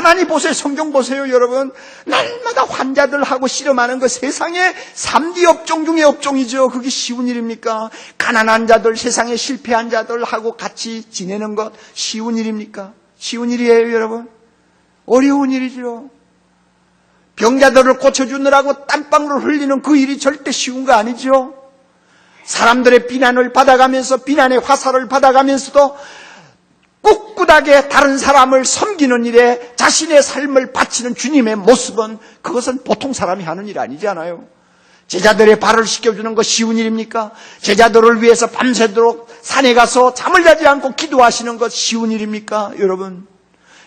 가난이 보세요. 성경 보세요, 여러분. 날마다 환자들하고 씨름하는 그 세상의 3D 업종 중의 업종이죠. 그게 쉬운 일입니까? 가난한 자들, 세상에 실패한 자들하고 같이 지내는 것 쉬운 일입니까? 쉬운 일이에요, 여러분. 어려운 일이죠. 병자들을 고쳐주느라고 땀방울을 흘리는 그 일이 절대 쉬운 거 아니죠. 사람들의 비난을 받아가면서 비난의 화살을 받아가면서도 꿋꿋하게 다른 사람을 섬기는 일에 자신의 삶을 바치는 주님의 모습은 그것은 보통 사람이 하는 일 아니잖아요. 제자들의 발을 씻겨주는 것 쉬운 일입니까? 제자들을 위해서 밤새도록 산에 가서 잠을 자지 않고 기도하시는 것 쉬운 일입니까? 여러분.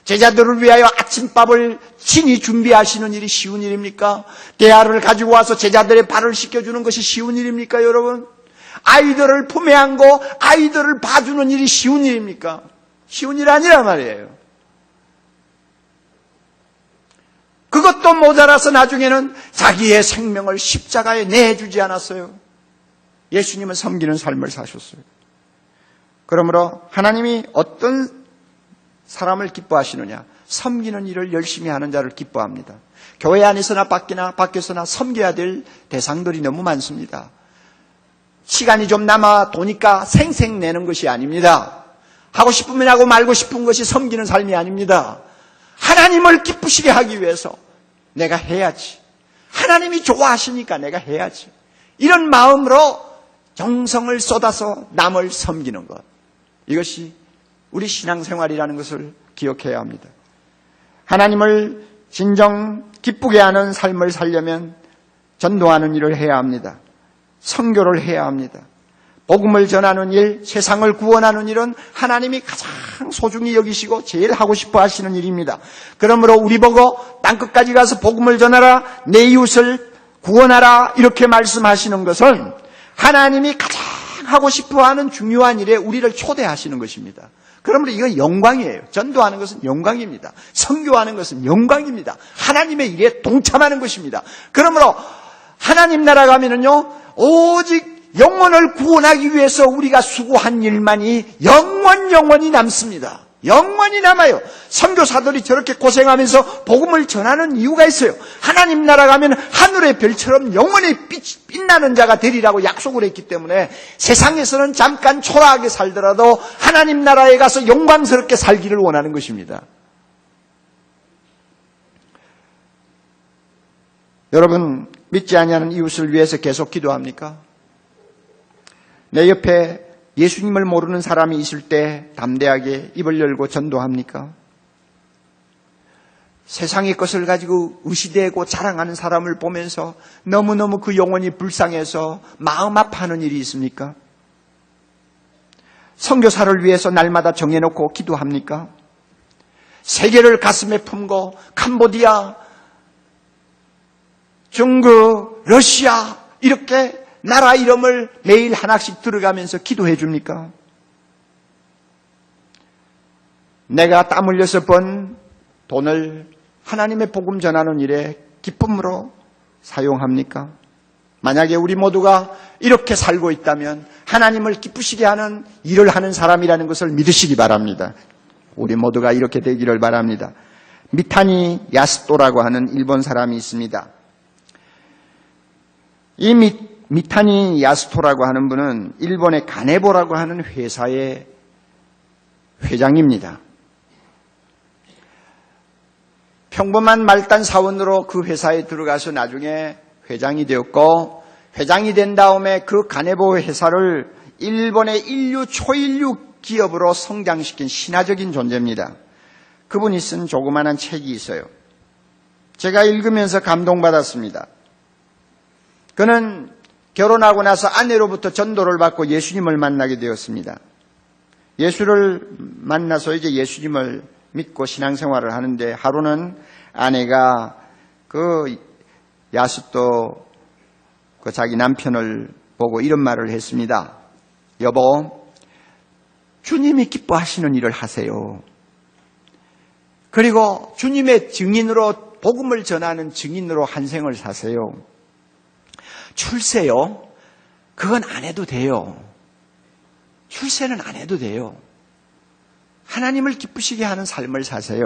제자들을 위하여 아침밥을 친히 준비하시는 일이 쉬운 일입니까? 대야를 가지고 와서 제자들의 발을 씻겨주는 것이 쉬운 일입니까, 여러분? 아이들을 품에 안고 아이들을 봐주는 일이 쉬운 일입니까? 쉬운 일 아니란 말이에요. 그것도 모자라서 나중에는 자기의 생명을 십자가에 내주지 않았어요. 예수님은 섬기는 삶을 사셨어요. 그러므로 하나님이 어떤 사람을 기뻐하시느냐? 섬기는 일을 열심히 하는 자를 기뻐합니다. 교회 안에서나 밖이나 밖에서나 섬겨야 될 대상들이 너무 많습니다. 시간이 좀 남아 도니까 생생 내는 것이 아닙니다. 하고 싶으면 하고 말고 싶은 것이 섬기는 삶이 아닙니다. 하나님을 기쁘시게 하기 위해서 내가 해야지. 하나님이 좋아하시니까 내가 해야지. 이런 마음으로 정성을 쏟아서 남을 섬기는 것. 이것이 우리 신앙생활이라는 것을 기억해야 합니다. 하나님을 진정 기쁘게 하는 삶을 살려면 전도하는 일을 해야 합니다. 선교를 해야 합니다. 복음을 전하는 일, 세상을 구원하는 일은 하나님이 가장 소중히 여기시고 제일 하고 싶어 하시는 일입니다. 그러므로 우리 보고 땅끝까지 가서 복음을 전하라, 내 이웃을 구원하라, 이렇게 말씀하시는 것은 하나님이 가장 하고 싶어 하는 중요한 일에 우리를 초대하시는 것입니다. 그러므로 이건 영광이에요. 전도하는 것은 영광입니다. 선교하는 것은 영광입니다. 하나님의 일에 동참하는 것입니다. 그러므로 하나님 나라 가면은요, 오직 영혼을 구원하기 위해서 우리가 수고한 일만이 영원 영원히 남습니다. 영원히 남아요. 선교사들이 저렇게 고생하면서 복음을 전하는 이유가 있어요. 하나님 나라 가면 하늘의 별처럼 영원히 빛, 빛나는 자가 되리라고 약속을 했기 때문에 세상에서는 잠깐 초라하게 살더라도 하나님 나라에 가서 영광스럽게 살기를 원하는 것입니다. 여러분 믿지 아니하는 이웃을 위해서 계속 기도합니까? 내 옆에 예수님을 모르는 사람이 있을 때 담대하게 입을 열고 전도합니까? 세상의 것을 가지고 의시되고 자랑하는 사람을 보면서 너무너무 그 영혼이 불쌍해서 마음 아파하는 일이 있습니까? 선교사를 위해서 날마다 정해놓고 기도합니까? 세계를 가슴에 품고 캄보디아, 중국, 러시아 이렇게 나라 이름을 매일 하나씩 들어가면서 기도해 줍니까? 내가 땀 흘려서 번 돈을 하나님의 복음 전하는 일에 기쁨으로 사용합니까? 만약에 우리 모두가 이렇게 살고 있다면 하나님을 기쁘시게 하는 일을 하는 사람이라는 것을 믿으시기 바랍니다. 우리 모두가 이렇게 되기를 바랍니다. 미타니 야스토라고 하는 일본 사람이 있습니다. 이 미, 미타니 야스토라고 하는 분은 일본의 가네보라고 하는 회사의 회장입니다. 평범한 말단 사원으로 그 회사에 들어가서 나중에 회장이 되었고 회장이 된 다음에 그 가네보 회사를 일본의 인류 초인류 기업으로 성장시킨 신화적인 존재입니다. 그분이 쓴 조그마한 책이 있어요. 제가 읽으면서 감동받았습니다. 그는 결혼하고 나서 아내로부터 전도를 받고 예수님을 만나게 되었습니다. 예수를 만나서 이제 예수님을 믿고 신앙생활을 하는데 하루는 아내가 그 야수또 그 자기 남편을 보고 이런 말을 했습니다. 여보, 주님이 기뻐하시는 일을 하세요. 그리고 주님의 증인으로 복음을 전하는 증인으로 한 생을 사세요. 출세요? 그건 안 해도 돼요. 출세는 안 해도 돼요. 하나님을 기쁘시게 하는 삶을 사세요.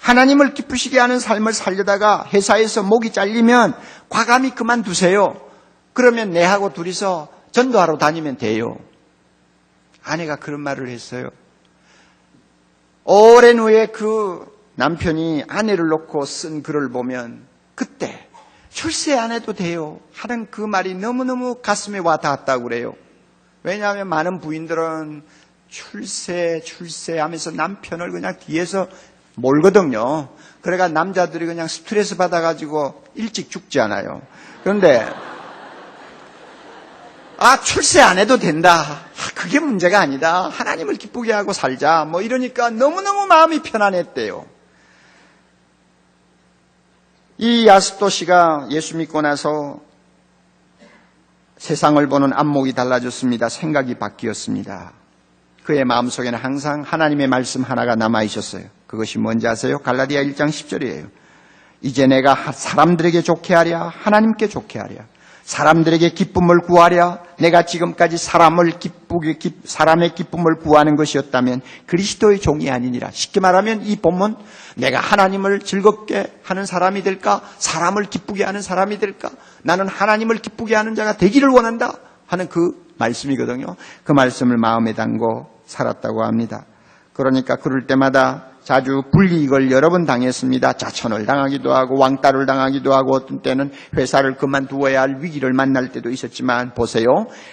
하나님을 기쁘시게 하는 삶을 살려다가 회사에서 목이 잘리면 과감히 그만두세요. 그러면 내하고 둘이서 전도하러 다니면 돼요. 아내가 그런 말을 했어요. 오랜 후에 그 남편이 아내를 놓고 쓴 글을 보면 그때 출세 안 해도 돼요. 하는 그 말이 너무너무 가슴에 와 닿았다고 그래요. 왜냐하면 많은 부인들은 출세, 출세 하면서 남편을 그냥 뒤에서 몰거든요. 그래가 남자들이 그냥 스트레스 받아가지고 일찍 죽지 않아요. 그런데, 아, 출세 안 해도 된다. 아, 그게 문제가 아니다. 하나님을 기쁘게 하고 살자. 뭐 이러니까 너무너무 마음이 편안했대요. 이 야스토 씨가 예수 믿고 나서 세상을 보는 안목이 달라졌습니다. 생각이 바뀌었습니다. 그의 마음속에는 항상 하나님의 말씀 하나가 남아 있었어요. 그것이 뭔지 아세요? 갈라디아 1장 10절이에요. 이제 내가 사람들에게 좋게 하랴 하나님께 좋게 하랴 사람들에게 기쁨을 구하랴. 내가 지금까지 사람을 기쁘게 기- 사람의 기쁨을 구하는 것이었다면 그리스도의 종이 아니니라. 쉽게 말하면 이 본문 내가 하나님을 즐겁게 하는 사람이 될까? 사람을 기쁘게 하는 사람이 될까? 나는 하나님을 기쁘게 하는 자가 되기를 원한다 하는 그 말씀이거든요. 그 말씀을 마음에 담고 살았다고 합니다. 그러니까 그럴 때마다 자주 불이익을 여러 번 당했습니다. 자천을 당하기도 하고 왕따를 당하기도 하고 어떤 때는 회사를 그만두어야 할 위기를 만날 때도 있었지만 보세요.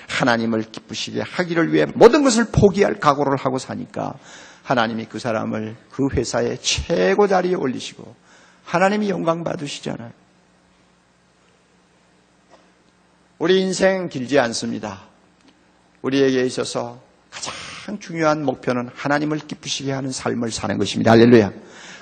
하나님을 기쁘시게 하기를 위해 모든 것을 포기할 각오를 하고 사니까 하나님이 그 사람을 그 회사의 최고 자리에 올리시고 하나님이 영광 받으시잖아요. 우리 인생 길지 않습니다. 우리에게 있어서 가장 중요한 목표는 하나님을 기쁘시게 하는 삶을 사는 것입니다. 할렐루야.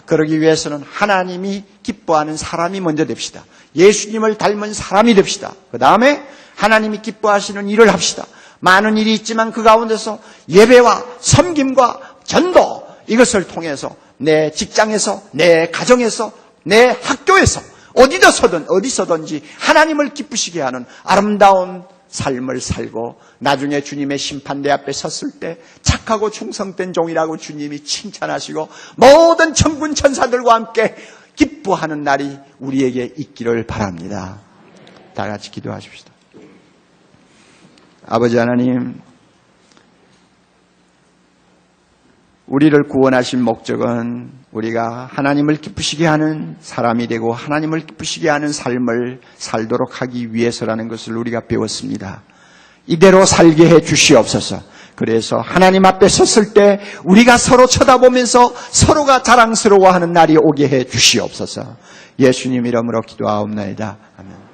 그러기 위해서는 하나님이 기뻐하는 사람이 먼저 됩시다. 예수님을 닮은 사람이 됩시다. 그 다음에 하나님이 기뻐하시는 일을 합시다. 많은 일이 있지만 그 가운데서 예배와 섬김과 전도 이것을 통해서 내 직장에서 내 가정에서 내 학교에서 어디서든 어디서든지 하나님을 기쁘시게 하는 아름다운 삶을 살고 나중에 주님의 심판대 앞에 섰을 때 착하고 충성된 종이라고 주님이 칭찬하시고 모든 천군 천사들과 함께 기뻐하는 날이 우리에게 있기를 바랍니다. 다 같이 기도하십시다. 아버지 하나님, 우리를 구원하신 목적은 우리가 하나님을 기쁘시게 하는 사람이 되고 하나님을 기쁘시게 하는 삶을 살도록 하기 위해서라는 것을 우리가 배웠습니다. 이대로 살게 해 주시옵소서. 그래서 하나님 앞에 섰을 때 우리가 서로 쳐다보면서 서로가 자랑스러워하는 날이 오게 해 주시옵소서. 예수님 이름으로 기도하옵나이다. 아멘.